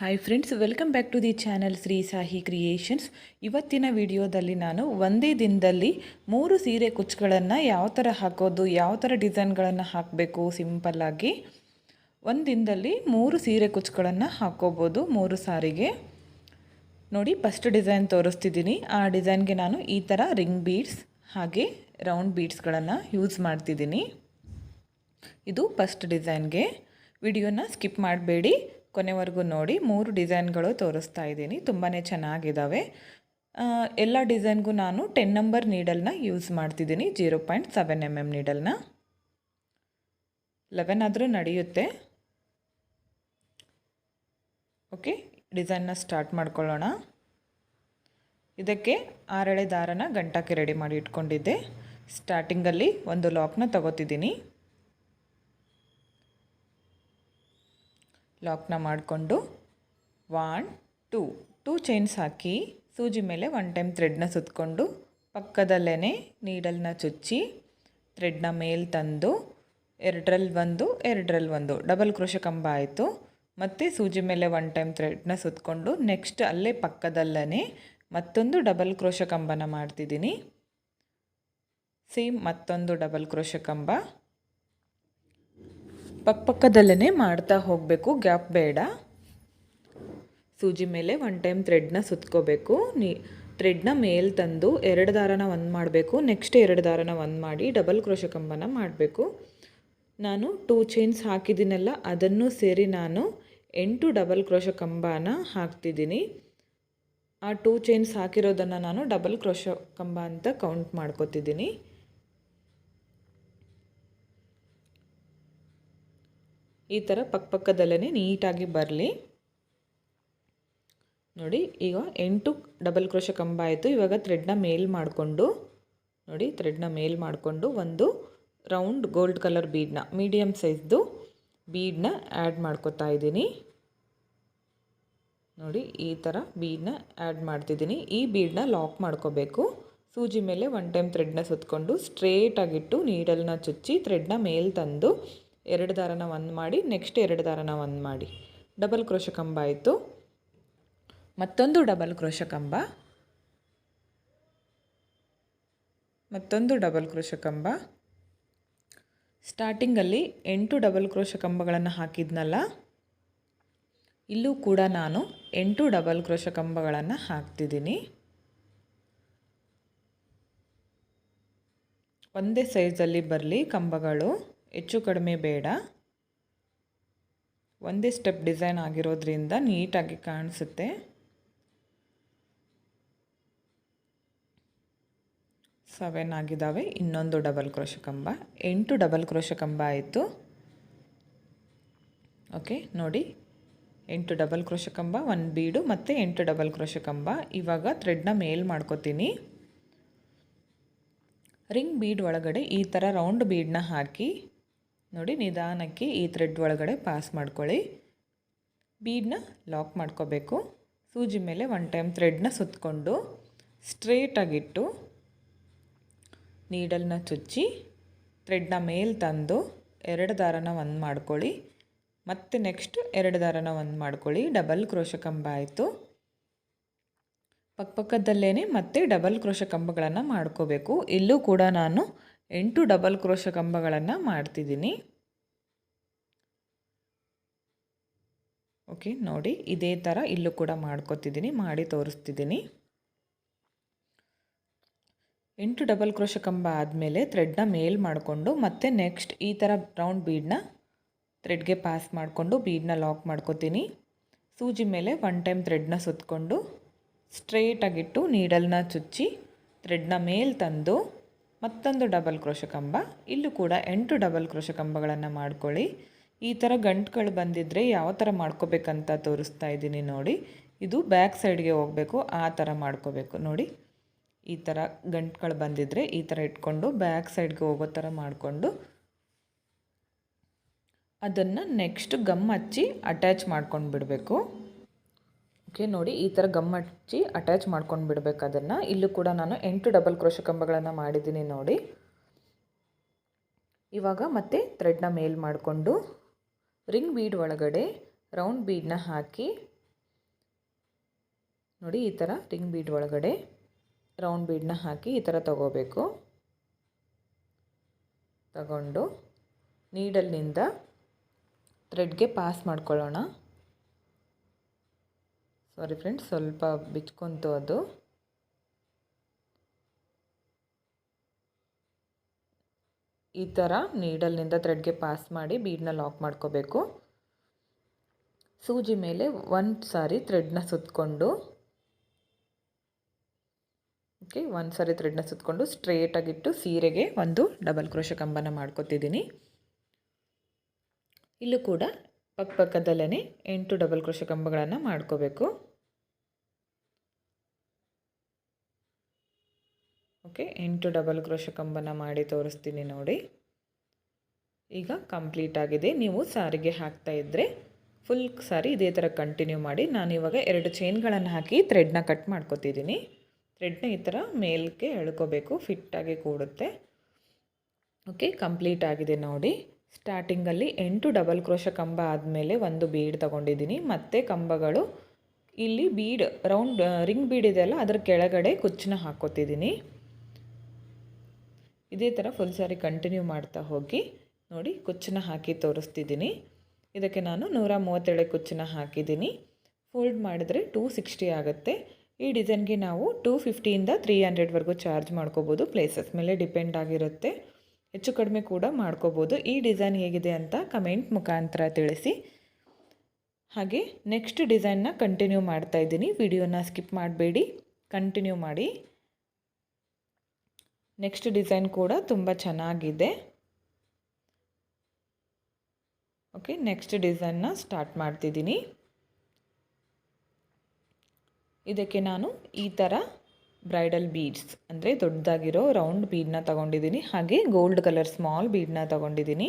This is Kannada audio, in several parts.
Hi friends welcome back to the channel Shri Sahi creations ಇವತ್ತಿನ ವಿಡಿಯೋದಲ್ಲಿ ನಾನು ಒಂದೇ ದಿನದಲ್ಲಿ ಮೂರು ಸೀರೆ ಕುಚ್ಚುಗಳನ್ನು ಯಾವ ಥರ ಹಾಕೋದು, ಯಾವ ಥರ ಡಿಸೈನ್ಗಳನ್ನು ಹಾಕಬೇಕು ಸಿಂಪಲ್ಲಾಗಿ ಒಂದು ದಿನದಲ್ಲಿ ಮೂರು ಸೀರೆ ಕುಚ್ಚುಗಳನ್ನು ಹಾಕೋಬೋದು ಮೂರು ಸಾರಿಗೆ. ನೋಡಿ ಫಸ್ಟ್ ಡಿಸೈನ್ ತೋರಿಸ್ತಿದ್ದೀನಿ. ಆ ಡಿಸೈನ್ಗೆ ನಾನು ಈ ಥರ ರಿಂಗ್ ಬೀಡ್ಸ್ ಹಾಗೆ ರೌಂಡ್ ಬೀಡ್ಸ್ಗಳನ್ನು ಯೂಸ್ ಮಾಡ್ತಿದ್ದೀನಿ. ಇದು ಫಸ್ಟ್ ಡಿಸೈನ್ಗೆ ವಿಡಿಯೋನ ಸ್ಕಿಪ್ ಮಾಡಬೇಡಿ. ಕೊನೆವರೆಗೂ ನೋಡಿ, ಮೂರು ಡಿಸೈನ್ಗಳು ತೋರಿಸ್ತಾ ಇದ್ದೀನಿ. ತುಂಬಾ ಚೆನ್ನಾಗಿದ್ದಾವೆ ಎಲ್ಲ ಡಿಸೈನ್ಗೂ ನಾನು ಟೆನ್ ನಂಬರ್ ನೀಡಲ್ನ ಯೂಸ್ ಮಾಡ್ತಿದ್ದೀನಿ, zero point seven M M ನೀಡಲ್ನ. Eleven ಆದರೂ ನಡೆಯುತ್ತೆ. ಓಕೆ, ಡಿಸೈನ್ನ ಸ್ಟಾರ್ಟ್ ಮಾಡ್ಕೊಳ್ಳೋಣ. ಇದಕ್ಕೆ ಆರೆಳೆ ದಾರನ ಗಂಟಕ್ಕೆ ರೆಡಿ ಮಾಡಿ ಇಟ್ಕೊಂಡಿದ್ದೆ. ಸ್ಟಾರ್ಟಿಂಗಲ್ಲಿ ಒಂದು ಲಾಕ್ನ ತಗೋತಿದ್ದೀನಿ. ಲಾಕ್ನ ಮಾಡಿಕೊಂಡು ಒನ್ ಟೂ ಟೂ ಚೈನ್ಸ್ ಹಾಕಿ ಸೂಜಿ ಮೇಲೆ ಒನ್ ಟೈಮ್ ಥ್ರೆಡ್ನ ಸುತ್ತಕೊಂಡು ಪಕ್ಕದಲ್ಲೇ ನೀಡಲ್ನ ಚುಚ್ಚಿ ಥ್ರೆಡ್ನ ಮೇಲೆ ತಂದು ಎರಡರಲ್ಲಿ ಒಂದು ಎರಡರಲ್ಲಿ ಒಂದು. ಡಬಲ್ ಕ್ರೋಶ ಕಂಬ ಆಯಿತು. ಮತ್ತು ಸೂಜಿ ಮೇಲೆ ಒನ್ ಟೈಮ್ ಥ್ರೆಡ್ನ ಸುತ್ತಕೊಂಡು ನೆಕ್ಸ್ಟ್ ಅಲ್ಲೇ ಪಕ್ಕದಲ್ಲೇ ಮತ್ತೊಂದು ಡಬಲ್ ಕ್ರೋಶ ಕಂಬನ ಮಾಡ್ತಿದ್ದೀನಿ. ಸೇಮ್ ಮತ್ತೊಂದು ಡಬಲ್ ಕ್ರೋಶ ಕಂಬ. ಪಕ್ಕಪಕ್ಕದಲ್ಲೇ ಮಾಡ್ತಾ ಹೋಗಬೇಕು, ಗ್ಯಾಪ್ ಬೇಡ. ಸೂಜಿ ಮೇಲೆ ಒನ್ ಟೈಮ್ ಥ್ರೆಡ್ನ ಸುತ್ಕೋಬೇಕು. ನೀ ಥ್ರೆಡ್ನ ಮೇಲೆ ತಂದು ಎರಡು ದಾರನ ಒಂದು ಮಾಡಬೇಕು ನೆಕ್ಸ್ಟ್ ಎರಡು ದಾರನ ಒಂದು ಮಾಡಿ ಡಬಲ್ ಕ್ರೋಶ ಕಂಬನ ಮಾಡಬೇಕು. ನಾನು ಟೂ ಚೈನ್ಸ್ ಹಾಕಿದ್ದೀನಲ್ಲ, ಅದನ್ನು ಸೇರಿ ನಾನು ಎಂಟು ಡಬಲ್ ಕ್ರೋಶ ಕಂಬನ ಹಾಕ್ತಿದ್ದೀನಿ. ಆ ಟೂ ಚೈನ್ಸ್ ಹಾಕಿರೋದನ್ನು ನಾನು ಡಬಲ್ ಕ್ರೋಶ ಕಂಬ ಅಂತ ಕೌಂಟ್ ಮಾಡ್ಕೋತಿದ್ದೀನಿ. ಈ ಥರ ಪಕ್ಕಪಕ್ಕದಲ್ಲೇ ನೀಟಾಗಿ ಬರಲಿ. ನೋಡಿ, ಈಗ ಎಂಟು ಡಬಲ್ ಕ್ರೋಶ ಕಂಬ ಆಯಿತು. ಇವಾಗ ಥ್ರೆಡ್ನ ಮೇಲ್ ಮಾಡಿಕೊಂಡು, ನೋಡಿ ಥ್ರೆಡ್ನ ಮೇಲ್ ಮಾಡಿಕೊಂಡು ಒಂದು ರೌಂಡ್ ಗೋಲ್ಡ್ ಕಲರ್ ಬೀಡ್ನ ಮೀಡಿಯಮ್ ಸೈಜ್ದು ಬೀಡ್ನ ಆ್ಯಡ್ ಮಾಡ್ಕೋತಾ ಇದ್ದೀನಿ. ನೋಡಿ, ಈ ಥರ ಬೀಡನ್ನ ಆ್ಯಡ್ ಮಾಡ್ತಿದ್ದೀನಿ. ಈ ಬೀಡನ್ನ ಲಾಕ್ ಮಾಡ್ಕೋಬೇಕು. ಸೂಜಿ ಮೇಲೆ ಒನ್ ಟೈಮ್ ಥ್ರೆಡ್ನ ಸುತ್ತಕೊಂಡು ಸ್ಟ್ರೇಟಾಗಿಟ್ಟು ನೀಡಲ್ನ ಚುಚ್ಚಿ ಥ್ರೆಡ್ನ ಮೇಲೆ ತಂದು ಎರಡು ದಾರನ ಒಂದು ಮಾಡಿ ನೆಕ್ಸ್ಟ್ ಎರಡು ದಾರನ ಒಂದು ಮಾಡಿ. ಡಬಲ್ ಕ್ರೋಶ ಕಂಬ ಆಯಿತು. ಮತ್ತೊಂದು ಡಬಲ್ ಕ್ರೋಶ ಕಂಬ ಮತ್ತೊಂದು ಡಬಲ್ ಕ್ರೋಶ ಕಂಬ ಸ್ಟಾರ್ಟಿಂಗಲ್ಲಿ ಎಂಟು ಡಬಲ್ ಕ್ರೋಶ ಕಂಬಗಳನ್ನು ಹಾಕಿದ್ನಲ್ಲ? ಇಲ್ಲೂ ಕೂಡ ನಾನು ಎಂಟು ಡಬಲ್ ಕ್ರೋಶ ಕಂಬಗಳನ್ನು ಹಾಕ್ತಿದ್ದೀನಿ. ಒಂದೇ ಸೈಜಲ್ಲಿ ಬರಲಿ ಕಂಬಗಳು. ಹೆಚ್ಚು ಕಡಿಮೆ ಬೇಡ. ಒಂದೇ ಸ್ಟೆಪ್ ಡಿಸೈನ್ ಆಗಿರೋದ್ರಿಂದ ನೀಟಾಗಿ ಕಾಣಿಸುತ್ತೆ. ಸೆವೆನ್ ಆಗಿದ್ದಾವೆ, ಇನ್ನೊಂದು ಡಬಲ್ ಕ್ರೋಶ ಕಂಬ. ಎಂಟು ಡಬಲ್ ಕ್ರೋಶ ಕಂಬ ಆಯಿತು. ಓಕೆ, ನೋಡಿ. ಎಂಟು ಡಬಲ್ ಕ್ರೋಶ ಕಂಬ ಒಂದು ಬೀಡು ಮತ್ತು ಎಂಟು ಡಬಲ್ ಕ್ರೋಶ ಕಂಬ. ಇವಾಗ ಥ್ರೆಡ್ನ ಮೇಲ್ ಮಾಡ್ಕೋತೀನಿ. ರಿಂಗ್ ಬೀಡ್ ಒಳಗಡೆ ಈ ಥರ ರೌಂಡ್ ಬೀಡನ್ನ ಹಾಕಿ ನೋಡಿ, ನಿಧಾನಕ್ಕೆ ಈ ಥ್ರೆಡ್ ಒಳಗಡೆ ಪಾಸ್ ಮಾಡ್ಕೊಳ್ಳಿ. ಬೀಡನ್ನ ಲಾಕ್ ಮಾಡ್ಕೋಬೇಕು. ಸೂಜಿ ಮೇಲೆ ಒನ್ ಟೈಮ್ ಥ್ರೆಡ್ನ ಸುತ್ತಕೊಂಡು ಸ್ಟ್ರೇಟಾಗಿಟ್ಟು ನೀಡಲ್ನ ಚುಚ್ಚಿ ಥ್ರೆಡ್ನ ಮೇಲೆ ತಂದು ಎರಡು ದಾರನ ಒಂದು ಮಾಡ್ಕೊಳ್ಳಿ. ಮತ್ತು ನೆಕ್ಸ್ಟ್ ಎರಡು ದಾರನ ಒಂದು ಮಾಡ್ಕೊಳ್ಳಿ. ಡಬಲ್ ಕ್ರೋಶ ಕಂಬ ಆಯಿತು. ಪಕ್ಕಪಕ್ಕದಲ್ಲೇ ಮತ್ತೆ ಡಬಲ್ ಕ್ರೋಶ ಕಂಬಗಳನ್ನು ಮಾಡ್ಕೋಬೇಕು. ಇಲ್ಲೂ ಕೂಡ ನಾನು ಎಂಟು ಡಬಲ್ ಕ್ರೋಶ ಕಂಬಗಳನ್ನು ಮಾಡ್ತಿದ್ದೀನಿ. ಓಕೆ, ನೋಡಿ, ಇದೇ ಥರ ಇಲ್ಲೂ ಕೂಡ ಮಾಡ್ಕೋತಿದ್ದೀನಿ, ಮಾಡಿ ತೋರಿಸ್ತಿದ್ದೀನಿ. ಎಂಟು ಡಬಲ್ ಕ್ರೋಶ ಕಂಬ ಆದಮೇಲೆ ಥ್ರೆಡ್ನ ಮೇಲ್ ಮಾಡಿಕೊಂಡು ಮತ್ತೆ ನೆಕ್ಸ್ಟ್ ಈ ಥರ ರೌಂಡ್ ಬೀಡನ್ನ ಥ್ರೆಡ್ಗೆ ಪಾಸ್ ಮಾಡಿಕೊಂಡು ಬೀಡನ್ನ ಲಾಕ್ ಮಾಡ್ಕೋತೀನಿ. ಸೂಜಿ ಮೇಲೆ ಒನ್ ಟೈಮ್ ಥ್ರೆಡ್ನ ಸುತ್ತಕೊಂಡು ಸ್ಟ್ರೇಟಾಗಿಟ್ಟು ನೀಡಲ್ನ ಚುಚ್ಚಿ ಥ್ರೆಡ್ನ ಮೇಲ್ ತಂದು ಮತ್ತೊಂದು ಡಬಲ್ ಕ್ರೋಶ ಕಂಬ ಇಲ್ಲೂ ಕೂಡ ಎಂಟು ಡಬಲ್ ಕ್ರೋಶ ಕಂಬಗಳನ್ನು ಮಾಡ್ಕೊಳ್ಳಿ. ಈ ಥರ ಗಂಟುಗಳು ಬಂದಿದ್ದರೆ ಯಾವ ಥರ ಮಾಡ್ಕೋಬೇಕಂತ ತೋರಿಸ್ತಾ ಇದ್ದೀನಿ ನೋಡಿ. ಇದು ಬ್ಯಾಕ್ ಸೈಡ್ಗೆ ಹೋಗಬೇಕು, ಆ ಥರ ಮಾಡ್ಕೋಬೇಕು ನೋಡಿ. ಈ ಥರ ಗಂಟುಗಳು ಬಂದಿದ್ದರೆ ಈ ಥರ ಇಟ್ಕೊಂಡು ಬ್ಯಾಕ್ ಸೈಡ್ಗೆ ಹೋಗೋ ಥರ ಮಾಡಿಕೊಂಡು ಅದನ್ನು ನೆಕ್ಸ್ಟ್ ಗಮ್ ಹಚ್ಚಿ ಅಟ್ಯಾಚ್ ಮಾಡ್ಕೊಂಡು ಬಿಡಬೇಕು ಓಕೆ ನೋಡಿ, ಈ ಥರ ಗಮ್ ಹಚ್ಚಿ ಅಟ್ಯಾಚ್ ಮಾಡ್ಕೊಂಡು ಬಿಡಬೇಕು ಅದನ್ನು. ಇಲ್ಲೂ ಕೂಡ ನಾನು ಎಂಟು ಡಬಲ್ ಕ್ರೋಶ ಕಂಬಗಳನ್ನು ಮಾಡಿದ್ದೀನಿ ನೋಡಿ. ಇವಾಗ ಮತ್ತೆ ಥ್ರೆಡ್ನ ಮೇಲ್ ಮಾಡಿಕೊಂಡು ರಿಂಗ್ ಬೀಡ್ ಒಳಗಡೆ ರೌಂಡ್ ಬೀಡನ್ನ ಹಾಕಿ, ನೋಡಿ, ಈ ಥರ ರಿಂಗ್ ಬೀಡ್ ಒಳಗಡೆ ರೌಂಡ್ ಬೀಡನ್ನ ಹಾಕಿ ಈ ಥರ ತಗೋಬೇಕು. ತಗೊಂಡು ನೀಡಲ್ನಿಂದ ಥ್ರೆಡ್ಗೆ ಪಾಸ್ ಮಾಡ್ಕೊಳ್ಳೋಣ. ಸಾರಿ ಫ್ರೆಂಡ್ಸ್ ಸ್ವಲ್ಪ ಬಿಚ್ಕೊಂತು ಅದು. ಈ ಥರ ನೀಡಲ್ನಿಂದ ಥ್ರೆಡ್ಗೆ ಪಾಸ್ ಮಾಡಿ ಬೀಡನ್ನ ಲಾಕ್ ಮಾಡ್ಕೋಬೇಕು. ಸೂಜಿ ಮೇಲೆ ಒಂದು ಸಾರಿ ಥ್ರೆಡ್ನ ಸುತ್ತಕೊಂಡು ಓಕೆ ಒಂದು ಸಾರಿ ಥ್ರೆಡ್ನ ಸುತ್ತಕೊಂಡು ಸ್ಟ್ರೇಟಾಗಿಟ್ಟು ಸೀರೆಗೆ ಒಂದು ಡಬಲ್ ಕ್ರೋಶ ಕಂಬನ ಮಾಡ್ಕೊತಿದ್ದೀನಿ ಇಲ್ಲೂ ಕೂಡ ಪಕ್ಕ ಪಕ್ಕದಲ್ಲೇ ಎಂಟು ಡಬಲ್ ಕ್ರೋಶ ಕಂಬಗಳನ್ನು ಮಾಡ್ಕೋಬೇಕು. ಓಕೆ, ಎಂಟು ಡಬಲ್ ಕ್ರೋಶ ಕಂಬನ ಮಾಡಿ ತೋರಿಸ್ತೀನಿ ನೋಡಿ. ಈಗ ಕಂಪ್ಲೀಟ್ ಆಗಿದೆ. ನೀವು ಸಾರಿಗೆ ಹಾಕ್ತಾ ಇದ್ದರೆ ಫುಲ್ ಸಾರಿ ಇದೇ ಥರ ಕಂಟಿನ್ಯೂ ಮಾಡಿ. ನಾನು ಇವಾಗ ಎರಡು ಚೈನ್ಗಳನ್ನು ಹಾಕಿ ಥ್ರೆಡ್ನ ಕಟ್ ಮಾಡ್ಕೋತಿದ್ದೀನಿ. ಥ್ರೆಡ್ನ ಈ ಥರ ಮೇಲಕ್ಕೆ ಎಳ್ಕೋಬೇಕು ಫಿಟ್ಟಾಗಿ ಕೂಡುತ್ತೆ. ಓಕೆ, ಕಂಪ್ಲೀಟ್ ಆಗಿದೆ ನೋಡಿ. ಸ್ಟಾರ್ಟಿಂಗಲ್ಲಿ ಎಂಟು ಡಬಲ್ ಕ್ರೋಶ ಕಂಬ ಆದಮೇಲೆ ಒಂದು ಬೀಡ್ ತೊಗೊಂಡಿದ್ದೀನಿ. ಮತ್ತು ಕಂಬಗಳು ಇಲ್ಲಿ ಬೀಡ್ ರೌಂಡ್ ರಿಂಗ್ ಬೀಡ್ ಇದೆಯಲ್ಲ, ಅದರ ಕೆಳಗಡೆ ಕುಚ್ಚನ್ನ ಹಾಕ್ಕೋತಿದ್ದೀನಿ ಇದೇ ಥರ ಫುಲ್ ಸಾರಿ ಕಂಟಿನ್ಯೂ ಮಾಡ್ತಾ ಹೋಗಿ ನೋಡಿ ಕುಚ್ಚನ್ನ ಹಾಕಿ ತೋರಿಸ್ತಿದ್ದೀನಿ. ಇದಕ್ಕೆ ನಾನು ನೂರ ಮೂವತ್ತೇಳು ಕುಚ್ಚನ್ನ ಹಾಕಿದ್ದೀನಿ. ಫೋಲ್ಡ್ ಮಾಡಿದ್ರೆ ಟೂ ಸಿಕ್ಸ್ಟಿ ಆಗುತ್ತೆ. ಈ ಡಿಸೈನ್ಗೆ ನಾವು ಟೂ ಫಿಫ್ಟಿಯಿಂದ ತ್ರೀ ಹಂಡ್ರೆಡ್ವರೆಗೂ ಚಾರ್ಜ್ ಮಾಡ್ಕೋಬೋದು. ಪ್ಲೇಸಸ್ ಮೇಲೆ ಡಿಪೆಂಡ್ ಆಗಿರುತ್ತೆ. ಹೆಚ್ಚು ಕಡಿಮೆ ಕೂಡ ಮಾಡ್ಕೋಬೋದು. ಈ ಡಿಸೈನ್ ಹೇಗಿದೆ ಅಂತ ಕಮೆಂಟ್ ಮುಖಾಂತರ ತಿಳಿಸಿ. ಹಾಗೆ ನೆಕ್ಸ್ಟ್ ಡಿಸೈನ್ನ ಕಂಟಿನ್ಯೂ ಮಾಡ್ತಾ ಇದ್ದೀನಿ. ವಿಡಿಯೋನ ಸ್ಕಿಪ್ ಮಾಡಬೇಡಿ. ಕಂಟಿನ್ಯೂ ಮಾಡಿ. ನೆಕ್ಸ್ಟ್ ಡಿಸೈನ್ ಕೂಡ ತುಂಬ ಚೆನ್ನಾಗಿದೆ. ಓಕೆ ನೆಕ್ಸ್ಟ್ ಡಿಸೈನ್ನ ಸ್ಟಾರ್ಟ್ ಮಾಡ್ತಿದ್ದೀನಿ. ಇದಕ್ಕೆ ನಾನು ಈ ಥರ ಬ್ರೈಡಲ್ ಬೀಡ್ಸ್ ಅಂದರೆ ದೊಡ್ಡದಾಗಿರೋ ರೌಂಡ್ ಬೀಡನ್ನ ತಗೊಂಡಿದ್ದೀನಿ. ಹಾಗೆ ಗೋಲ್ಡ್ ಕಲರ್ ಸ್ಮಾಲ್ ಬೀಡನ್ನ ತಗೊಂಡಿದ್ದೀನಿ.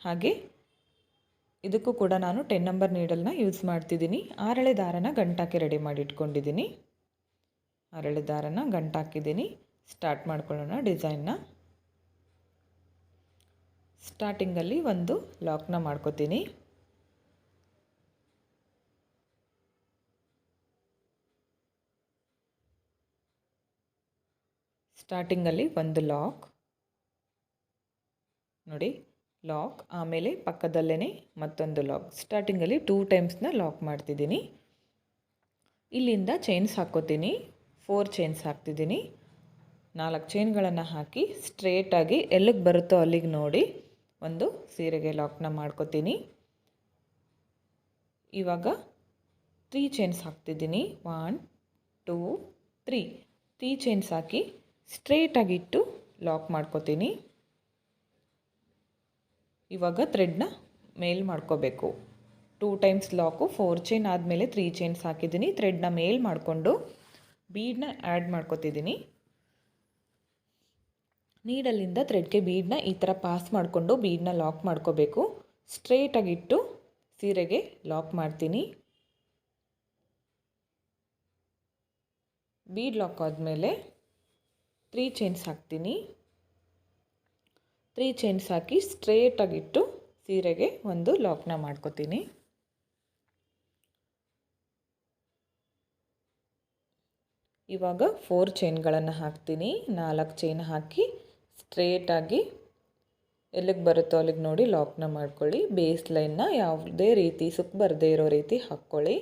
ಹಾಗೆ ಇದಕ್ಕೂ ಕೂಡ ನಾನು ಟೆನ್ ನಂಬರ್ ನೀಡಲ್ನ ಯೂಸ್ ಮಾಡ್ತಿದ್ದೀನಿ. ಆರಳೆ ದಾರನ ಗಂಟಾಕಿ ರೆಡಿ ಮಾಡಿ ಇಟ್ಕೊಂಡಿದ್ದೀನಿ ಆರಳೆ ದಾರನ ಗಂಟಾಕಿದ್ದೀನಿ. ಸ್ಟಾರ್ಟ್ ಮಾಡ್ಕೊಳ್ಳೋಣ ಡಿಸೈನ್ನ. ಸ್ಟಾರ್ಟಿಂಗಲ್ಲಿ ಒಂದು ಲಾಕ್ನ ಮಾಡ್ಕೋತೀನಿ. ಸ್ಟಾರ್ಟಿಂಗಲ್ಲಿ ಒಂದು ಲಾಕ್. ನೋಡಿ, ಲಾಕ್ ಆಮೇಲೆ ಪಕ್ಕದಲ್ಲೇ ಮತ್ತೊಂದು ಲಾಕ್. ಸ್ಟಾರ್ಟಿಂಗಲ್ಲಿ ಟೂ ಟೈಮ್ಸ್ನ ಲಾಕ್ ಮಾಡ್ತಿದ್ದೀನಿ. ಇಲ್ಲಿಂದ ಚೈನ್ಸ್ ಹಾಕ್ಕೋತೀನಿ. ಫೋರ್ ಚೈನ್ಸ್ ಹಾಕ್ತಿದ್ದೀನಿ. ನಾಲ್ಕು ಚೈನ್ಗಳನ್ನು ಹಾಕಿ ಸ್ಟ್ರೇಟಾಗಿ ಎಲ್ಲಿಗೆ ಬರುತ್ತೋ ಅಲ್ಲಿಗೆ ನೋಡಿ ಒಂದು ಸೀರೆಗೆ ಲಾಕ್ನ ಮಾಡ್ಕೋತೀನಿ. ಇವಾಗ ತ್ರೀ ಚೈನ್ಸ್ ಹಾಕ್ತಿದ್ದೀನಿ. One two three three chains ಹಾಕಿ ಸ್ಟ್ರೇಟಾಗಿಟ್ಟು ಲಾಕ್ ಮಾಡ್ಕೋತೀನಿ. ಇವಾಗ ಥ್ರೆಡ್ನ ಮೇಲ್ ಮಾಡ್ಕೋಬೇಕು. Two times lock four chain ಆದಮೇಲೆ ತ್ರೀ ಚೈನ್ಸ್ ಹಾಕಿದ್ದೀನಿ. ಥ್ರೆಡ್ನ ಮೇಲ್ ಮಾಡಿಕೊಂಡು ಬೀಡನ್ನ ಆ್ಯಡ್ ಮಾಡ್ಕೋತಿದ್ದೀನಿ. ನೀಡಲ್ಲಿಂದ ಥ್ರೆಡ್ಗೆ ಬೀಡನ್ನ ಈ ಥರ ಪಾಸ್ ಮಾಡಿಕೊಂಡು ಬೀಡನ್ನ ಲಾಕ್ ಮಾಡ್ಕೋಬೇಕು. ಸ್ಟ್ರೇಟಾಗಿಟ್ಟು ಸೀರೆಗೆ ಲಾಕ್ ಮಾಡ್ತೀನಿ. ಬೀಡ್ ಲಾಕ್ ಆದಮೇಲೆ ತ್ರೀ ಚೈನ್ಸ್ ಹಾಕ್ತೀನಿ. ತ್ರೀ ಚೈನ್ಸ್ ಹಾಕಿ ಸ್ಟ್ರೇಟಾಗಿಟ್ಟು ಸೀರೆಗೆ ಒಂದು ಲಾಕ್ನ ಮಾಡ್ಕೋತೀನಿ. ಇವಾಗ ಫೋರ್ ಚೈನ್ಗಳನ್ನು ಹಾಕ್ತೀನಿ. ನಾಲ್ಕು ಚೈನ್ ಹಾಕಿ ಸ್ಟ್ರೇಟಾಗಿ ಎಲ್ಲಿಗೆ ಬರುತ್ತೋ ಅಲ್ಲಿಗೆ ನೋಡಿ ಲಾಕ್ನ ಮಾಡ್ಕೊಳ್ಳಿ. ಬೇಸ್ ಲೈನ್ನ ಯಾವುದೇ ರೀತಿ ಸುಕ್ ಬರದೇ ಇರೋ ರೀತಿ ಹಾಕ್ಕೊಳ್ಳಿ.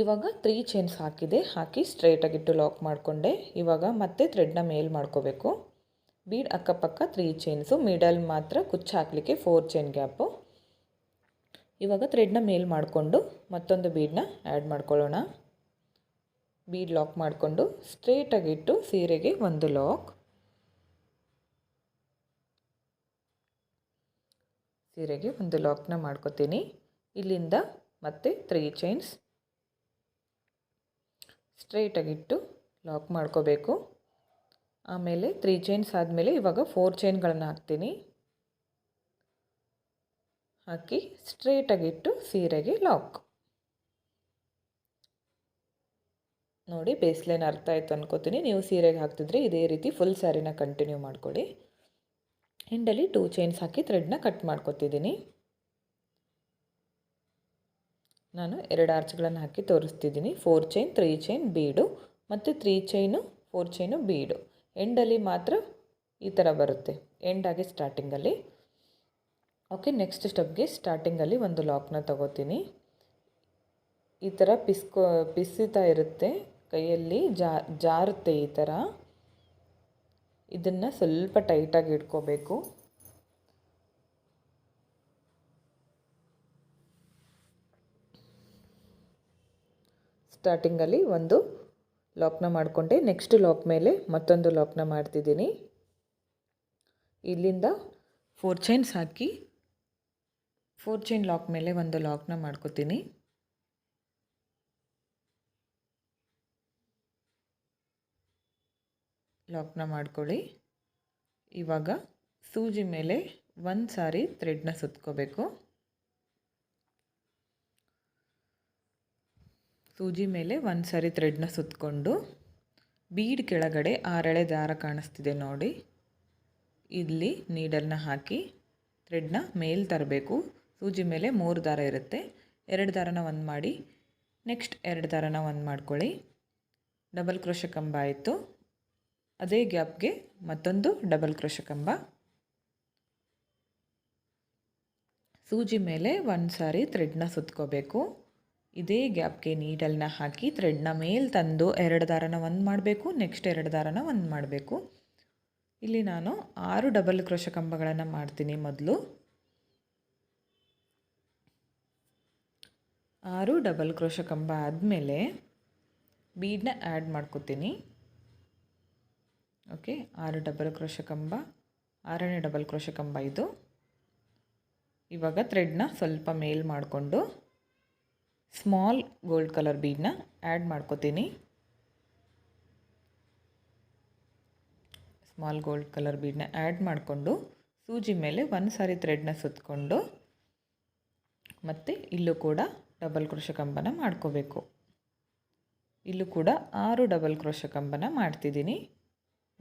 ಇವಾಗ ತ್ರೀ ಚೈನ್ಸ್ ಹಾಕಿದೆ. ಹಾಕಿ ಸ್ಟ್ರೇಟಾಗಿಟ್ಟು ಲಾಕ್ ಮಾಡಿಕೊಂಡೆ. ಇವಾಗ ಮತ್ತೆ ಥ್ರೆಡ್ನ ಮೇಲ್ ಮಾಡ್ಕೋಬೇಕು. ಬೀಡ್ ಅಕ್ಕಪಕ್ಕ ತ್ರೀ ಚೈನ್ಸು ಮಿಡಲ್ ಮಾತ್ರ ಕುಚ್ಚು ಹಾಕಲಿಕ್ಕೆ ಫೋರ್ ಚೈನ್ ಗ್ಯಾಪು ಇವಾಗ ಥ್ರೆಡ್ನ ಮೇಲ್ ಮಾಡಿಕೊಂಡು ಮತ್ತೊಂದು ಬೀಡನ್ನ ಆ್ಯಡ್ ಮಾಡ್ಕೊಳ್ಳೋಣ. ಬೀಡ್ ಲಾಕ್ ಮಾಡಿಕೊಂಡು ಸ್ಟ್ರೇಟಾಗಿಟ್ಟು ಸೀರೆಗೆ ಒಂದು ಲಾಕ್ ಸೀರೆಗೆ ಒಂದು ಲಾಕ್ನ ಮಾಡ್ಕೋತೀನಿ. ಇಲ್ಲಿಂದ ಮತ್ತೆ ತ್ರೀ ಚೈನ್ಸ್ ಸ್ಟ್ರೈಟಾಗಿಟ್ಟು ಲಾಕ್ ಮಾಡ್ಕೋಬೇಕು. ಆಮೇಲೆ ತ್ರೀ ಚೈನ್ಸ್ ಆದಮೇಲೆ ಇವಾಗ ಫೋರ್ ಚೈನ್ಗಳನ್ನು ಹಾಕ್ತೀನಿ. ಹಾಕಿ ಸ್ಟ್ರೈಟಾಗಿಟ್ಟು ಸೀರೆಗೆ ಲಾಕ್ ನೋಡಿ ಬೇಸ್ಲೈನ್ ಅರ್ಥ ಆಯಿತು ಅನ್ಕೋತೀನಿ. ನೀವು ಸೀರೆಗೆ ಹಾಕ್ತಿದ್ರೆ ಇದೇ ರೀತಿ ಫುಲ್ ಸ್ಯಾರಿನ ಕಂಟಿನ್ಯೂ ಮಾಡ್ಕೊಳ್ಳಿ. ಹಿಂಡಲ್ಲಿ ಟೂ ಚೈನ್ಸ್ ಹಾಕಿ ಥ್ರೆಡ್ನ ಕಟ್ ಮಾಡ್ಕೋತಿದ್ದೀನಿ. ನಾನು ಎರಡು ಆರ್ಚ್ಗಳನ್ನು ಹಾಕಿ ತೋರಿಸ್ತಿದ್ದೀನಿ. Four chain three chain bead ಮತ್ತು three chain four chain bead ಎಂಡಲ್ಲಿ ಮಾತ್ರ ಈ ಥರ ಬರುತ್ತೆ. ಎಂಡಾಗಿ ಸ್ಟಾರ್ಟಿಂಗಲ್ಲಿ ಓಕೆ ನೆಕ್ಸ್ಟ್ ಸ್ಟೆಪ್ಗೆ ಸ್ಟಾರ್ಟಿಂಗಲ್ಲಿ ಒಂದು ಲಾಕ್ನ ತಗೋತೀನಿ. ಈ ಥರ ಪಿಸ್ಕೋ ಪಿಸ್ತಾ ಇರುತ್ತೆ. ಕೈಯಲ್ಲಿ ಜಾರುತ್ತೆ ಈ ಥರ ಇದನ್ನು ಸ್ವಲ್ಪ ಟೈಟಾಗಿ ಇಟ್ಕೋಬೇಕು. ಸ್ಟಾರ್ಟಿಂಗಲ್ಲಿ ಒಂದು ಲಾಕ್ನ ಮಾಡಿಕೊಂಡೆ. ನೆಕ್ಸ್ಟ್ ಲಾಕ್ ಮೇಲೆ ಮತ್ತೊಂದು ಲಾಕ್ನ ಮಾಡ್ತಿದ್ದೀನಿ. ಇಲ್ಲಿಂದ ಫೋರ್ ಚೈನ್ಸ್ ಹಾಕಿ ಫೋರ್ ಚೈನ್ ಲಾಕ್ ಮೇಲೆ ಒಂದು ಲಾಕ್ನ ಮಾಡ್ಕೋತೀನಿ. ಲಾಕ್ನ ಮಾಡ್ಕೊಳ್ಳಿ. ಇವಾಗ ಸೂಜಿ ಮೇಲೆ ಒಂದು ಸಾರಿ ಥ್ರೆಡ್ನ ಸುತ್ಕೋಬೇಕು. ಸೂಜಿ ಮೇಲೆ ಒಂದು ಸಾರಿ ಥ್ರೆಡ್ನ ಸುತ್ತಕೊಂಡು ಬೀಡ್ ಕೆಳಗಡೆ ಆರೆಳೆ ದಾರ ಕಾಣಿಸ್ತಿದೆ ನೋಡಿ. ಇಲ್ಲಿ ನೀಡಲ್ನ ಹಾಕಿ ಥ್ರೆಡ್ನ ಮೇಲೆ ತರಬೇಕು. ಸೂಜಿ ಮೇಲೆ ಮೂರು ದಾರ ಇರುತ್ತೆ. ಎರಡು ದಾರನ ಒಂದು ಮಾಡಿ ನೆಕ್ಸ್ಟ್ ಎರಡು ದಾರನ ಒಂದು ಮಾಡ್ಕೊಳ್ಳಿ. ಡಬಲ್ ಕ್ರೋಶ ಕಂಬ ಆಯಿತು. ಅದೇ ಗ್ಯಾಪ್ಗೆ ಮತ್ತೊಂದು ಡಬಲ್ ಕ್ರೋಶ ಕಂಬ. ಸೂಜಿ ಮೇಲೆ ಒಂದು ಸಾರಿ ಥ್ರೆಡ್ನ ಸುತ್ಕೋಬೇಕು. ಇದೇ ಗ್ಯಾಪ್ಗೆ ನೀಡಲ್ನ ಹಾಕಿ ಥ್ರೆಡ್ನ ಮೇಲೆ ತಂದು ಎರಡು ದಾರನ ಒಂದು ಮಾಡಬೇಕು, ನೆಕ್ಸ್ಟ್ ಎರಡು ದಾರನ ಒಂದು ಮಾಡಬೇಕು. ಇಲ್ಲಿ ನಾನು ಆರು ಡಬಲ್ ಕ್ರೋಶ ಕಂಬಗಳನ್ನು ಮಾಡ್ತೀನಿ ಮೊದಲು. ಆರು ಡಬಲ್ ಕ್ರೋಶ ಕಂಬ ಆದಮೇಲೆ ಬೀಡನ್ನ ಆ್ಯಡ್ ಮಾಡ್ಕೋತೀನಿ. ಓಕೆ ಆರು ಡಬಲ್ ಕ್ರೋಶ ಕಂಬ, ಆರನೇ ಡಬಲ್ ಕ್ರೋಶ ಕಂಬ ಇದು. ಇವಾಗ ಥ್ರೆಡ್ನ ಸ್ವಲ್ಪ ಮೇಲ್ ಮಾಡಿಕೊಂಡು ಸ್ಮಾಲ್ ಗೋಲ್ಡ್ ಕಲರ್ ಬೀಡನ್ನ ಆ್ಯಡ್ ಮಾಡ್ಕೋತೀನಿ. ಸ್ಮಾಲ್ ಗೋಲ್ಡ್ ಕಲರ್ ಬೀಡನ್ನ ಆ್ಯಡ್ ಮಾಡಿಕೊಂಡು ಸೂಜಿ ಮೇಲೆ ಒಂದು ಸಾರಿ ಥ್ರೆಡ್ನ ಸುತ್ತಕೊಂಡು ಮತ್ತು ಇಲ್ಲೂ ಕೂಡ ಡಬಲ್ ಕ್ರೋಶ ಕಂಬನ ಮಾಡ್ಕೋಬೇಕು. ಇಲ್ಲೂ ಕೂಡ ಆರು ಡಬಲ್ ಕ್ರೋಶ ಕಂಬನ ಮಾಡ್ತಿದ್ದೀನಿ.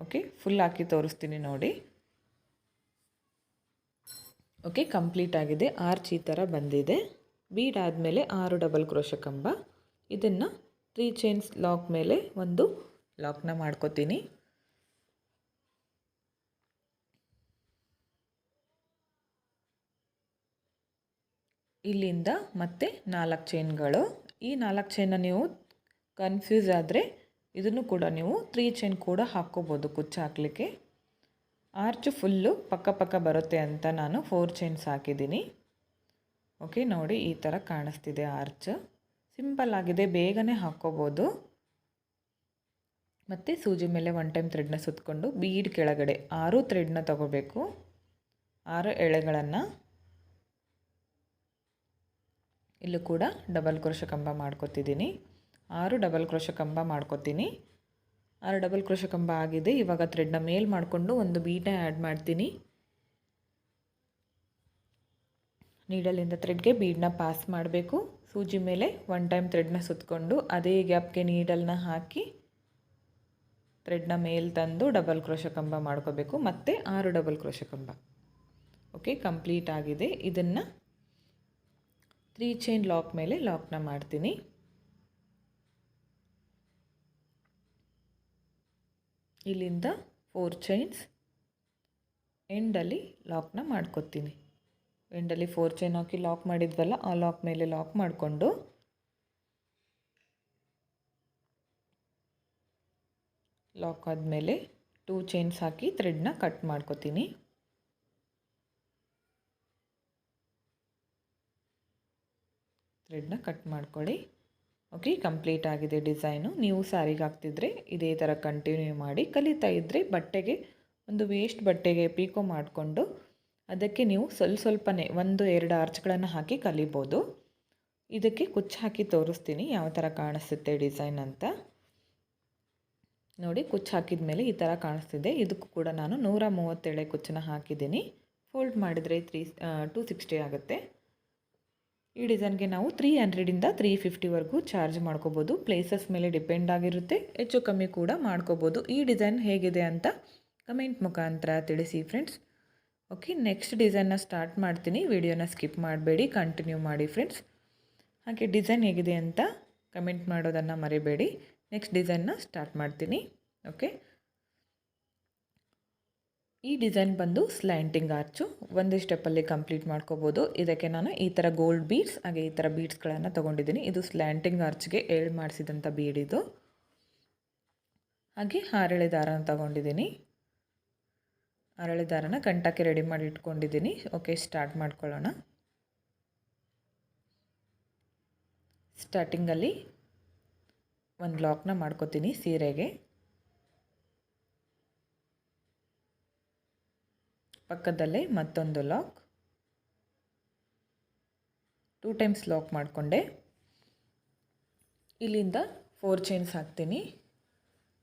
ಓಕೆ ಫುಲ್ ಹಾಕಿ ತೋರಿಸ್ತೀನಿ ನೋಡಿ. ಓಕೆ ಕಂಪ್ಲೀಟ್ ಆಗಿದೆ. ಆರ್ಚ್ ಈ ಥರ ಬಂದಿದೆ. ಬೀಡ್ ಆದಮೇಲೆ ಆರು ಡಬಲ್ ಕ್ರೋಶ ಕಂಬ. ಇದನ್ನು ತ್ರೀ ಚೈನ್ಸ್ ಲಾಕ್ ಮೇಲೆ ಒಂದು ಲಾಕ್ನ ಮಾಡ್ಕೋತೀನಿ. ಇಲ್ಲಿಂದ ಮತ್ತೆ ನಾಲ್ಕು ಚೈನ್ಗಳು ಈ ನಾಲ್ಕು ಚೈನ್ನ ನೀವು ಕನ್ಫ್ಯೂಸ್ ಆದರೆ ಇದನ್ನು ಕೂಡ ನೀವು ತ್ರೀ ಚೈನ್ ಕೂಡ ಹಾಕ್ಕೋಬೋದು ಕುಚ್ಚು ಹಾಕಲಿಕ್ಕೆ. ಆರ್ಚ್ ಫುಲ್ಲು ಪಕ್ಕ ಪಕ್ಕ ಬರುತ್ತೆ ಅಂತ ನಾನು ಫೋರ್ ಚೈನ್ಸ್ ಹಾಕಿದ್ದೀನಿ. ಓಕೆ ನೋಡಿ ಈ ಥರ ಕಾಣಿಸ್ತಿದೆ ಆರ್ಚ್ ಸಿಂಪಲ್ ಆಗಿದೆ, ಬೇಗನೆ ಹಾಕ್ಕೋಬೋದು ಮತ್ತು ಸೂಜಿ ಮೇಲೆ ಒನ್ ಟೈಮ್ ಥ್ರೆಡ್ನ ಸುತ್ತಕೊಂಡು ಬೀಡ್ ಕೆಳಗಡೆ ಆರು ಥ್ರೆಡ್ನ ತಗೋಬೇಕು. ಆರು ಎಳೆಗಳನ್ನು ಇಲ್ಲೂ ಕೂಡ ಡಬಲ್ ಕ್ರೋಶ ಕಂಬ ಮಾಡ್ಕೊತಿದ್ದೀನಿ. ಆರು ಡಬಲ್ ಕ್ರೋಶ ಕಂಬ ಮಾಡ್ಕೊತೀನಿ. ಆರು ಡಬಲ್ ಕ್ರೋಶ ಕಂಬ ಆಗಿದೆ. ಇವಾಗ ಥ್ರೆಡ್ನ ಮೇಲ್ ಮಾಡಿಕೊಂಡು ಒಂದು ಬೀಟನ್ನ ಆ್ಯಡ್ ಮಾಡ್ತೀನಿ. ನೀಡಲಿಂದ ಥ್ರೆಡ್ಗೆ ಬೀಡನ್ನ ಪಾಸ್ ಮಾಡಬೇಕು. ಸೂಜಿ ಮೇಲೆ ಒನ್ ಟೈಮ್ ಥ್ರೆಡ್ನ ಸುತ್ತಕೊಂಡು ಅದೇ ಗ್ಯಾಪ್ಗೆ ನೀಡಲ್ನ ಹಾಕಿ ಥ್ರೆಡ್ನ ಮೇಲೆ ತಂದು ಡಬಲ್ ಕ್ರೋಶ ಕಂಬ ಮಾಡ್ಕೋಬೇಕು. ಮತ್ತು ಆರು ಡಬಲ್ ಕ್ರೋಶ ಕಂಬ ಓಕೆ ಕಂಪ್ಲೀಟ್ ಆಗಿದೆ. ಇದನ್ನು ತ್ರೀ ಚೈನ್ ಲಾಕ್ ಮೇಲೆ ಲಾಕ್ನ ಮಾಡ್ತೀನಿ. ಇಲ್ಲಿಂದ ಫೋರ್ ಚೈನ್ಸ್ ಎಂಡಲ್ಲಿ ಲಾಕ್ನ ಮಾಡ್ಕೊತೀನಿ. ಎಂಡಲ್ಲಿ ಫೋರ್ ಚೈನ್ ಹಾಕಿ ಲಾಕ್ ಮಾಡಿದ್ವಲ್ಲ, ಆ ಲಾಕ್ ಮೇಲೆ ಲಾಕ್ ಮಾಡಿಕೊಂಡು ಲಾಕ್ ಆದಮೇಲೆ ಟೂ ಚೈನ್ಸ್ ಹಾಕಿ ಥ್ರೆಡ್ನ ಕಟ್ ಮಾಡ್ಕೋತೀನಿ. ಥ್ರೆಡ್ನ ಕಟ್ ಮಾಡ್ಕೊಳ್ಳಿ. ಓಕೆ ಕಂಪ್ಲೀಟ್ ಆಗಿದೆ ಡಿಸೈನು ನೀವು ಸ್ಯಾರಿಗೆ ಹಾಕ್ತಿದ್ರೆ ಇದೇ ಥರ ಕಂಟಿನ್ಯೂ ಮಾಡಿ, ಕಲಿತಾ ಇದ್ದರೆ ಬಟ್ಟೆಗೆ, ಒಂದು ವೇಸ್ಟ್ ಬಟ್ಟೆಗೆ ಪೀಕೋ ಮಾಡಿಕೊಂಡು ಅದಕ್ಕೆ ನೀವು ಸ್ವಲ್ಪ ಸ್ವಲ್ಪನೇ ಒಂದು, ಎರಡು ಆರ್ಚ್ಗಳನ್ನು ಹಾಕಿ ಕಲಿಬೋದು. ಇದಕ್ಕೆ ಕುಚ್ಚು ಹಾಕಿ ತೋರಿಸ್ತೀನಿ ಯಾವ ಥರ ಕಾಣಿಸುತ್ತೆ ಡಿಸೈನ್ ಅಂತ. ನೋಡಿ, ಕುಚ್ಚು ಹಾಕಿದ ಮೇಲೆ ಈ ಥರ ಕಾಣಿಸ್ತಿದೆ. ಇದಕ್ಕೂ ಕೂಡ ನಾನು ನೂರ ಮೂವತ್ತೇಳೆ ಕುಚ್ಚನ್ನ ಹಾಕಿದ್ದೀನಿ. ಫೋಲ್ಡ್ ಮಾಡಿದರೆ ತ್ರೀ ಟೂ ಸಿಕ್ಸ್ಟಿ ಆಗುತ್ತೆ. ಈ ಡಿಸೈನ್ಗೆ ನಾವು ತ್ರೀ ಹಂಡ್ರೆಡಿಂದ ತ್ರೀ ಫಿಫ್ಟಿವರೆಗೂ ಚಾರ್ಜ್ ಮಾಡ್ಕೋಬೋದು. ಪ್ಲೇಸಸ್ ಮೇಲೆ ಡಿಪೆಂಡ್ ಆಗಿರುತ್ತೆ. ಹೆಚ್ಚು ಕಮ್ಮಿ ಕೂಡ ಮಾಡ್ಕೋಬೋದು. ಈ ಡಿಸೈನ್ ಹೇಗಿದೆ ಅಂತ ಕಮೆಂಟ್ ಮುಖಾಂತರ ತಿಳಿಸಿ ಫ್ರೆಂಡ್ಸ್ ಓಕೆ ನೆಕ್ಸ್ಟ್ ಡಿಸೈನ್ನ ಸ್ಟಾರ್ಟ್ ಮಾಡ್ತೀನಿ. ವಿಡಿಯೋನ ಸ್ಕಿಪ್ ಮಾಡಬೇಡಿ. ಕಂಟಿನ್ಯೂ ಮಾಡಿ ಫ್ರೆಂಡ್ಸ್ ಹಾಗೆ ಡಿಸೈನ್ ಹೇಗಿದೆ ಅಂತ ಕಮೆಂಟ್ ಮಾಡೋದನ್ನು ಮರಿಬೇಡಿ. ನೆಕ್ಸ್ಟ್ ಡಿಸೈನ್ನ ಸ್ಟಾರ್ಟ್ ಮಾಡ್ತೀನಿ. ಓಕೆ ಈ ಡಿಸೈನ್ ಬಂದು ಸ್ಲ್ಯಾಂಟಿಂಗ್ ಆರ್ಚು. ಒಂದೇ ಸ್ಟೆಪ್ಪಲ್ಲಿ ಕಂಪ್ಲೀಟ್ ಮಾಡ್ಕೋಬೋದು. ಇದಕ್ಕೆ ನಾನು ಈ ಥರ ಗೋಲ್ಡ್ ಬೀಡ್ಸ್, ಹಾಗೆ ಈ ಥರ ಬೀಡ್ಸ್ಗಳನ್ನು ತೊಗೊಂಡಿದ್ದೀನಿ. ಇದು ಸ್ಲ್ಯಾಂಟಿಂಗ್ ಆರ್ಚ್ಗೆ ಏಳು ಮಾಡಿಸಿದಂಥ ಬೀಡ್ ಇದು. ಹಾಗೆ ಹಾರಳೆ ದಾರನ ತಗೊಂಡಿದ್ದೀನಿ. ಹರಳೆ ದಾರನ ಕಂಟಕ್ಕೆ ರೆಡಿ ಮಾಡಿ ಇಟ್ಕೊಂಡಿದ್ದೀನಿ. ಓಕೆ, ಸ್ಟಾರ್ಟ್ ಮಾಡ್ಕೊಳ್ಳೋಣ. ಸ್ಟಾರ್ಟಿಂಗಲ್ಲಿ ಒಂದು ಲಾಕ್ನ ಮಾಡ್ಕೋತೀನಿ ಸೀರೆಗೆ. ಪಕ್ಕದಲ್ಲೇ ಮತ್ತೊಂದು ಲಾಕ್ ಟೂ ಟೈಮ್ಸ್ ಲಾಕ್ ಮಾಡಿಕೊಂಡೆ. ಇಲ್ಲಿಂದ ಫೋರ್ ಚೈನ್ಸ್ ಹಾಕ್ತೀನಿ.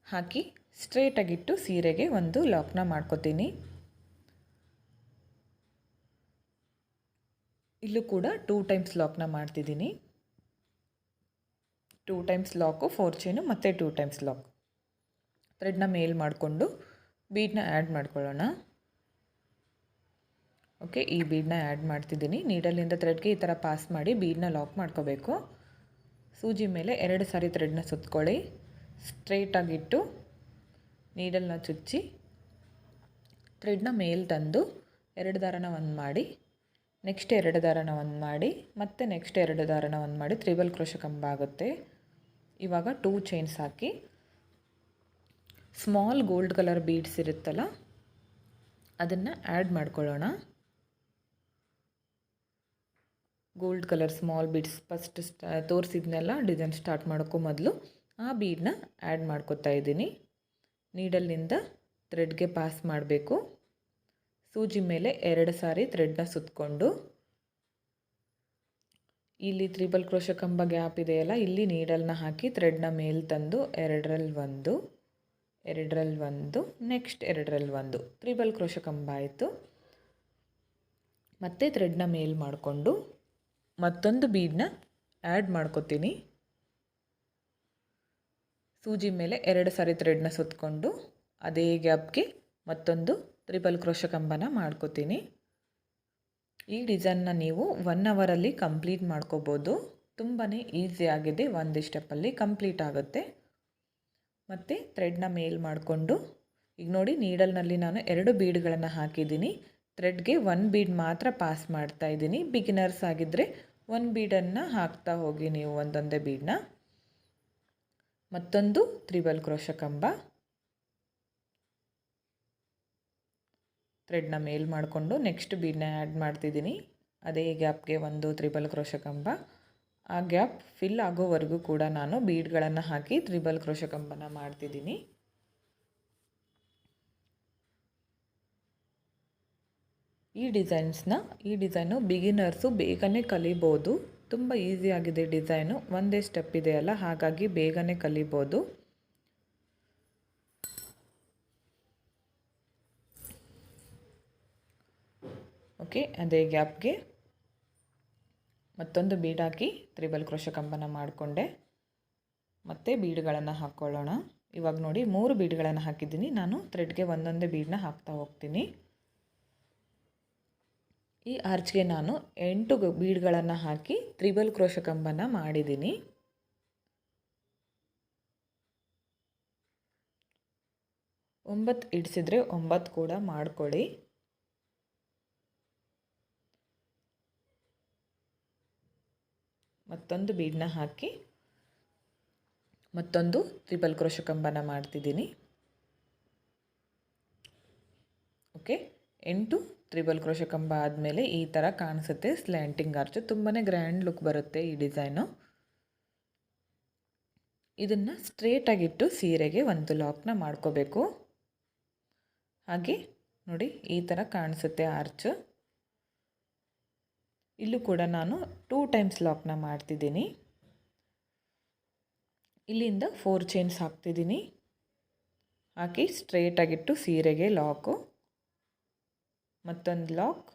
ಹಾಕಿ ಸ್ಟ್ರೇಟಾಗಿಟ್ಟು ಸೀರೆಗೆ ಒಂದು ಲಾಕ್ನ ಮಾಡ್ಕೋತೀನಿ. ಇಲ್ಲೂ ಕೂಡ ಟೂ ಟೈಮ್ಸ್ ಲಾಕ್ನ ಮಾಡ್ತಿದ್ದೀನಿ. Two times lock four chain ಮತ್ತು ಟೂ ಟೈಮ್ಸ್ ಲಾಕ್ ಥ್ರೆಡ್ನ ಮೇಲ್ ಮಾಡಿಕೊಂಡು ಬೀಡನ್ನ ಆ್ಯಡ್ ಮಾಡ್ಕೊಳ್ಳೋಣ. ಓಕೆ ಈ ಬೀಡನ್ನ ಆ್ಯಡ್ ಮಾಡ್ತಿದ್ದೀನಿ. ನೀಡಲ್ಲಿಂದ ಥ್ರೆಡ್ಗೆ ಈ ಥರ ಪಾಸ್ ಮಾಡಿ ಬೀಡನ್ನ ಲಾಕ್ ಮಾಡ್ಕೋಬೇಕು. ಸೂಜಿ ಮೇಲೆ ಎರಡು ಸಾರಿ ಥ್ರೆಡ್ನ ಸುತ್ಕೊಳ್ಳಿ. ಸ್ಟ್ರೇಟಾಗಿಟ್ಟು ನೀಡಲ್ನ ಚುಚ್ಚಿ ಥ್ರೆಡ್ನ ಮೇಲೆ ತಂದು ಎರಡು ದಾರನ ಒಂದು ಮಾಡಿ ನೆಕ್ಸ್ಟ್ ಎರಡು ದಾರನ ಒಂದು ಮಾಡಿ, ಮತ್ತು ನೆಕ್ಸ್ಟ್ ಎರಡು ದಾರನ ಒಂದು ಮಾಡಿ ತ್ರಿಬಲ್ ಕ್ರೋಶ ಕಂಬ ಆಗುತ್ತೆ. ಇವಾಗ ಟೂ ಚೈನ್ಸ್ ಹಾಕಿ ಸ್ಮಾಲ್ ಗೋಲ್ಡ್ ಕಲರ್ ಬೀಡ್ಸ್ ಇರುತ್ತಲ್ಲ, ಅದನ್ನು ಆ್ಯಡ್ ಮಾಡ್ಕೊಳ್ಳೋಣ. Gold colour small beads first ಸ್ಟಾ, ತೋರಿಸಿದ್ನೆಲ್ಲ, ಡಿಸೈನ್ ಸ್ಟಾರ್ಟ್ ಮಾಡೋಕ್ಕೂ ಮೊದಲು. ಆ ಬೀಡನ್ನ ಆ್ಯಡ್ ಮಾಡ್ಕೊತಾ ಇದ್ದೀನಿ. ನೀಡಲ್ನಿಂದ ಥ್ರೆಡ್ಗೆ ಪಾಸ್ ಮಾಡಬೇಕು. ಸೂಜಿ ಮೇಲೆ ಎರಡು ಸಾರಿ ಥ್ರೆಡ್ನ ಸುತ್ತಕೊಂಡು ಇಲ್ಲಿ ತ್ರಿಬಲ್ ಕ್ರೋಶ ಕಂಬ ಗ್ಯಾಪ್ ಇದೆಯಲ್ಲ ಇಲ್ಲಿ ನೀಡಲ್ನ ಹಾಕಿ ಥ್ರೆಡ್ನ ಮೇಲೆ ತಂದು ಎರಡರಲ್ಲಿ ಒಂದು ಎರಡರಲ್ಲಿ ಒಂದು, ನೆಕ್ಸ್ಟ್ ಎರಡರಲ್ಲಿ ಒಂದು. ತ್ರಿಬಲ್ ಕ್ರೋಶ ಕಂಬ ಆಯಿತು. ಮತ್ತು ಥ್ರೆಡ್ನ ಮೇಲ್ ಮಾಡಿಕೊಂಡು. ಮತ್ತೊಂದು ಬೀಡನ್ನ ಆ್ಯಡ್ ಮಾಡ್ಕೋತೀನಿ. ಸೂಜಿ ಮೇಲೆ ಎರಡು ಸಾರಿ ಥ್ರೆಡ್ನ ಸುತ್ತಕೊಂಡು ಅದೇ ಗ್ಯಾಪ್ಗೆ ಮತ್ತೊಂದು ತ್ರಿಬಲ್ ಕ್ರೋಶ ಕಂಬನ ಮಾಡ್ಕೋತೀನಿ. ಈ ಡಿಸೈನ್ನ ನೀವು ಒನ್ ಅವರಲ್ಲಿ ಕಂಪ್ಲೀಟ್ ಮಾಡ್ಕೋಬೋದು. ತುಂಬಾ ಈಸಿ ಆಗಿದೆ, ಒಂದು ಸ್ಟೆಪ್ಪಲ್ಲಿ ಕಂಪ್ಲೀಟ್ ಆಗುತ್ತೆ. ಮತ್ತು ಥ್ರೆಡ್ನ ಮೇಲ್ ಮಾಡಿಕೊಂಡು, ಈಗ ನೋಡಿ ನೀಡಲ್ನಲ್ಲಿ ನಾನು ಎರಡು ಬೀಡ್ಗಳನ್ನು ಹಾಕಿದ್ದೀನಿ. ಥ್ರೆಡ್ಗೆ ಒನ್ ಬೀಡ್ ಮಾತ್ರ ಪಾಸ್ ಮಾಡ್ತಾ ಇದ್ದೀನಿ. ಬಿಗಿನರ್ಸ್ ಆಗಿದ್ದರೆ ಒನ್ ಬೀಡನ್ನು ಹಾಕ್ತಾ ಹೋಗಿ ನೀವು ಒಂದೊಂದೇ ಬೀಡನ್ನ ಮತ್ತೊಂದು ತ್ರಿಬಲ್ ಕ್ರೋಶ ಕಂಬ. ಥ್ರೆಡ್ನ ಮೇಲ್ ಮಾಡಿಕೊಂಡು ನೆಕ್ಸ್ಟ್ ಬೀಡನ್ನ ಆ್ಯಡ್ ಮಾಡ್ತಿದ್ದೀನಿ. ಅದೇ ಗ್ಯಾಪ್ಗೆ ಒಂದು ತ್ರಿಬಲ್ ಕ್ರೋಶ ಕಂಬ. ಆ ಗ್ಯಾಪ್ ಫಿಲ್ ಆಗೋವರೆಗೂ ಕೂಡ ನಾನು ಬೀಡ್ಗಳನ್ನು ಹಾಕಿ ತ್ರಿಬಲ್ ಕ್ರೋಶ ಕಂಬನ ಮಾಡ್ತಿದ್ದೀನಿ. ಈ ಡಿಸೈನ್ಸ್ನ ಈ ಡಿಸೈನು ಬಿಗಿನರ್ಸು ಬೇಗನೆ ಕಲಿಬೋದು. ತುಂಬ ಈಸಿಯಾಗಿದೆ ಡಿಸೈನು ಒಂದೇ ಸ್ಟೆಪ್ ಇದೆಯಲ್ಲ ಹಾಗಾಗಿ ಬೇಗನೆ ಕಲಿಬೋದು. ಓಕೆ ಅದೇ ಗ್ಯಾಪ್ಗೆ ಮತ್ತೊಂದು ಬೀಡ್ ಹಾಕಿ ತ್ರಿಬಲ್ ಕ್ರೋಶ ಕಂಬನ ಮಾಡಿಕೊಂಡೆ. ಮತ್ತೆ ಬೀಡ್ಗಳನ್ನು ಹಾಕ್ಕೊಳ್ಳೋಣ ಇವಾಗ ನೋಡಿ ಮೂರು ಬೀಡ್ಗಳನ್ನು ಹಾಕಿದ್ದೀನಿ. ನಾನು ಥ್ರೆಡ್ಗೆ ಒಂದೊಂದೇ ಬೀಡನ್ನ ಹಾಕ್ತಾ ಹೋಗ್ತೀನಿ. ಈ ಆರ್ಚ್ಗೆ ನಾನು ಎಂಟು ಬೀಡ್ಗಳನ್ನು ಹಾಕಿ ತ್ರಿಬಲ್ ಕ್ರೋಶ ಕಂಬನ ಮಾಡಿದ್ದೀನಿ. ಒಂಬತ್ತು ಇಡಿಸಿದ್ರೆ ಒಂಬತ್ತು ಕೂಡ ಮಾಡ್ಕೊಳ್ಳಿ. ಮತ್ತೊಂದು ಬೀಡನ್ನ ಹಾಕಿ ಮತ್ತೊಂದು ತ್ರಿಬಲ್ ಕ್ರೋಶ ಕಂಬನ ಮಾಡ್ತಿದ್ದೀನಿ. ಓಕೆ, ಎಂಟು ತ್ರಿಬಲ್ ಕ್ರೋಶ ಕಂಬ ಆದಮೇಲೆ ಈ ಥರ ಕಾಣಿಸುತ್ತೆ. ಸ್ಲ್ಯಾಂಟಿಂಗ್ ಆರ್ಚು ತುಂಬಾ ಗ್ರ್ಯಾಂಡ್ ಲುಕ್ ಬರುತ್ತೆ ಈ ಡಿಸೈನು ಇದನ್ನು ಸ್ಟ್ರೇಟಾಗಿಟ್ಟು ಸೀರೆಗೆ ಒಂದು ಲಾಕ್ನ ಮಾಡ್ಕೋಬೇಕು. ಹಾಗೆ ನೋಡಿ ಈ ಥರ ಕಾಣಿಸುತ್ತೆ ಆರ್ಚು ಇಲ್ಲೂ ಕೂಡ ನಾನು ಟೂ ಟೈಮ್ಸ್ ಲಾಕ್ನ ಮಾಡ್ತಿದ್ದೀನಿ. ಇಲ್ಲಿಂದ ಫೋರ್ ಚೈನ್ಸ್ ಹಾಕ್ತಿದ್ದೀನಿ. ಹಾಕಿ ಸ್ಟ್ರೇಟಾಗಿಟ್ಟು ಸೀರೆಗೆ ಲಾಕು ಮತ್ತೊಂದು ಲಾಕ್.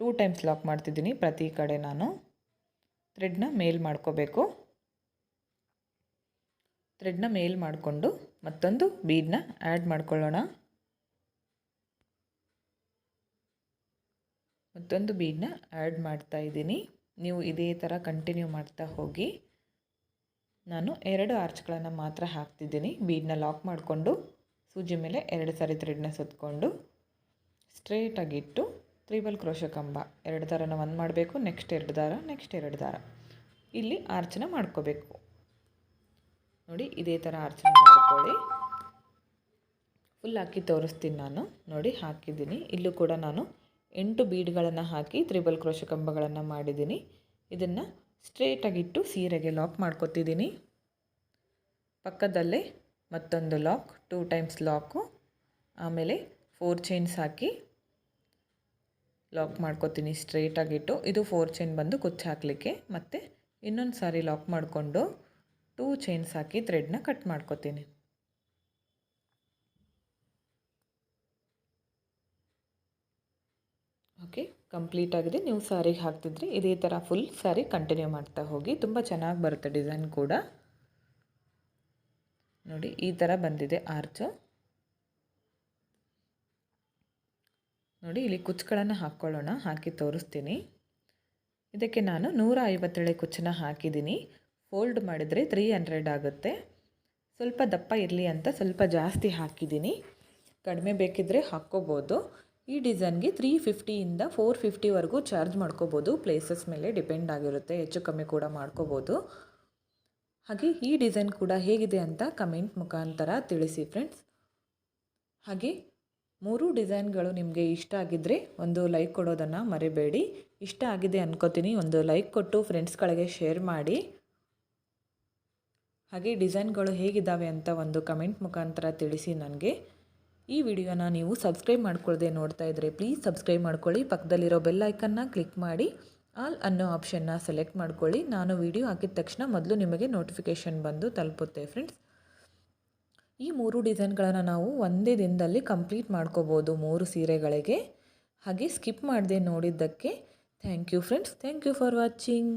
ಟೂ ಟೈಮ್ಸ್ ಲಾಕ್ ಮಾಡ್ತಿದ್ದೀನಿ ಪ್ರತಿ ಕಡೆ ನಾನು. ಥ್ರೆಡ್ನ ಮೇಲ್ ಮಾಡ್ಕೋಬೇಕು. ಥ್ರೆಡ್ನ ಮೇಲ್ ಮಾಡಿಕೊಂಡು ಮತ್ತೊಂದು ಬೀಡನ್ನ ಆ್ಯಡ್ ಮಾಡ್ಕೊಳ್ಳೋಣ. ಮತ್ತೊಂದು ಬೀಡನ್ನ ಆ್ಯಡ್ ಮಾಡ್ತಾ ಇದ್ದೀನಿ. ನೀವು ಇದೇ ಥರ ಕಂಟಿನ್ಯೂ ಮಾಡ್ತಾ ಹೋಗಿ. ನಾನು ಎರಡು ಆರ್ಚ್ಗಳನ್ನು ಮಾತ್ರ ಹಾಕ್ತಿದ್ದೀನಿ. ಬೀಡನ್ನ ಲಾಕ್ ಮಾಡಿಕೊಂಡು, ಸೂಜಿ ಮೇಲೆ ಎರಡು ಸಾರಿ ಥ್ರೆಡ್ನ ಸುತ್ತಕೊಂಡು ಸ್ಟ್ರೇಟಾಗಿಟ್ಟು ತ್ರಿಬಲ್ ಕ್ರೋಶ ಕಂಬ. ಎರಡು ದಾರನ ಒಂದು ಮಾಡಬೇಕು, ನೆಕ್ಸ್ಟ್ ಎರಡು ದಾರ, ನೆಕ್ಸ್ಟ್ ಎರಡು ದಾರ. ಇಲ್ಲಿ ಆರ್ಚನ ಮಾಡ್ಕೋಬೇಕು. ನೋಡಿ, ಇದೇ ಥರ ಆರ್ಚನ ಮಾಡ್ಕೊಳ್ಳಿ. ಫುಲ್ ಹಾಕಿ ತೋರಿಸ್ತೀನಿ ನಾನು. ನೋಡಿ, ಹಾಕಿದ್ದೀನಿ. ಇಲ್ಲೂ ಕೂಡ ನಾನು ಎಂಟು ಬೀಡ್ಗಳನ್ನು ಹಾಕಿ ತ್ರಿಬಲ್ ಕ್ರೋಶ ಕಂಬಗಳನ್ನು ಮಾಡಿದ್ದೀನಿ. ಇದನ್ನು ಸ್ಟ್ರೇಟಾಗಿಟ್ಟು ಸೀರೆಗೆ ಲಾಕ್ ಮಾಡ್ಕೋತಿದ್ದೀನಿ. ಪಕ್ಕದಲ್ಲೇ ಮತ್ತೊಂದು ಲಾಕ್, ಟೂ ಟೈಮ್ಸ್ ಲಾಕು. ಆಮೇಲೆ ಫೋರ್ ಚೈನ್ಸ್ ಹಾಕಿ ಲಾಕ್ ಮಾಡ್ಕೊತೀನಿ ಸ್ಟ್ರೇಟಾಗಿಟ್ಟು ಇದು ಫೋರ್ ಚೈನ್ ಬಂದು ಕುಚ್ಚು ಹಾಕಲಿಕ್ಕೆ. ಮತ್ತು ಇನ್ನೊಂದು ಸಾರಿ ಲಾಕ್ ಮಾಡಿಕೊಂಡು ಟೂ ಚೈನ್ಸ್ ಹಾಕಿ ಥ್ರೆಡ್ನ ಕಟ್ ಮಾಡ್ಕೊತೀನಿ. ಓಕೆ, ಕಂಪ್ಲೀಟ್ ಆಗಿದೆ. ನೀವು ಸಾರಿಗೆ ಹಾಕ್ತಿದ್ರಿ ಇದೇ ಥರ ಫುಲ್ ಸಾರಿ ಕಂಟಿನ್ಯೂ ಮಾಡ್ತಾ ಹೋಗಿ. ತುಂಬ ಚೆನ್ನಾಗಿ ಬರುತ್ತೆ ಡಿಸೈನ್ ಕೂಡ. ನೋಡಿ, ಈ ಥರ ಬಂದಿದೆ ಆರ್ಚು ನೋಡಿ, ಇಲ್ಲಿ ಕುಚ್ಚುಗಳನ್ನು ಹಾಕ್ಕೊಳ್ಳೋಣ ಹಾಕಿ ತೋರಿಸ್ತೀನಿ. ಇದಕ್ಕೆ ನಾನು ನೂರ ಐವತ್ತೇಳೆ ಕುಚ್ಚನ್ನ ಹಾಕಿದ್ದೀನಿ. ಫೋಲ್ಡ್ ಮಾಡಿದರೆ ತ್ರೀ ಹಂಡ್ರೆಡ್ ಆಗುತ್ತೆ. ಸ್ವಲ್ಪ ದಪ್ಪ ಇರಲಿ ಅಂತ ಸ್ವಲ್ಪ ಜಾಸ್ತಿ ಹಾಕಿದ್ದೀನಿ. ಕಡಿಮೆ ಬೇಕಿದ್ದರೆ ಹಾಕ್ಕೋಬೋದು. ಈ ಡಿಸೈನ್ಗೆ ತ್ರೀ ಫಿಫ್ಟಿಯಿಂದ ಫೋರ್ ಫಿಫ್ಟಿವರೆಗೂ ಚಾರ್ಜ್ ಮಾಡ್ಕೋಬೋದು. ಪ್ಲೇಸಸ್ ಮೇಲೆ ಡಿಪೆಂಡ್ ಆಗಿರುತ್ತೆ. ಹೆಚ್ಚು ಕಮ್ಮಿ ಕೂಡ ಮಾಡ್ಕೋಬೋದು. ಹಾಗೆ ಈ ಡಿಸೈನ್ ಕೂಡ ಹೇಗಿದೆ ಅಂತ ಕಮೆಂಟ್ ಮುಖಾಂತರ ತಿಳಿಸಿ ಫ್ರೆಂಡ್ಸ್ ಹಾಗೆ ಮೂರು ಡಿಸೈನ್ಗಳು ನಿಮಗೆ ಇಷ್ಟ ಆಗಿದ್ರೆ ಒಂದು ಲೈಕ್ ಕೊಡೋದನ್ನು ಮರಿಬೇಡಿ. ಇಷ್ಟ ಆಗಿದೆ ಅನ್ಕೋತೀನಿ. ಒಂದು ಲೈಕ್ ಕೊಟ್ಟು ಫ್ರೆಂಡ್ಸ್ಗಳಿಗೆ ಶೇರ್ ಮಾಡಿ. ಹಾಗೆ ಡಿಸೈನ್ಗಳು ಹೇಗಿದ್ದಾವೆ ಅಂತ ಒಂದು ಕಮೆಂಟ್ ಮುಖಾಂತರ ತಿಳಿಸಿ ನನಗೆ. ಈ ವಿಡಿಯೋನ ನೀವು ಸಬ್ಸ್ಕ್ರೈಬ್ ಮಾಡ್ಕೊಳ್ಳದೆ ನೋಡ್ತಾ ಇದ್ದರೆ ಪ್ಲೀಸ್ ಸಬ್ಸ್ಕ್ರೈಬ್ ಮಾಡ್ಕೊಳ್ಳಿ. ಪಕ್ಕದಲ್ಲಿರೋ ಬೆಲ್ ಐಕನ್ನ ಕ್ಲಿಕ್ ಮಾಡಿ. ಆಲ್ ಅನ್ನೋ ಆಪ್ಷನ್ನ ಸೆಲೆಕ್ಟ್ ಮಾಡ್ಕೊಳ್ಳಿ. ನಾನು ವಿಡಿಯೋ ಹಾಕಿದ ತಕ್ಷಣ ಮೊದಲು ನಿಮಗೆ ನೋಟಿಫಿಕೇಷನ್ ಬಂದು ತಲುಪುತ್ತೆ ಫ್ರೆಂಡ್ಸ್. ಈ ಮೂರು ಡಿಸೈನ್ಗಳನ್ನು ನಾವು ಒಂದೇ ದಿನದಲ್ಲಿ ಕಂಪ್ಲೀಟ್ ಮಾಡ್ಕೋಬೋದು ಮೂರು ಸೀರೆಗಳಿಗೆ. ಹಾಗೆ ಸ್ಕಿಪ್ ಮಾಡದೆ ನೋಡಿದ್ದಕ್ಕೆ thank you friends. Thank you for watching.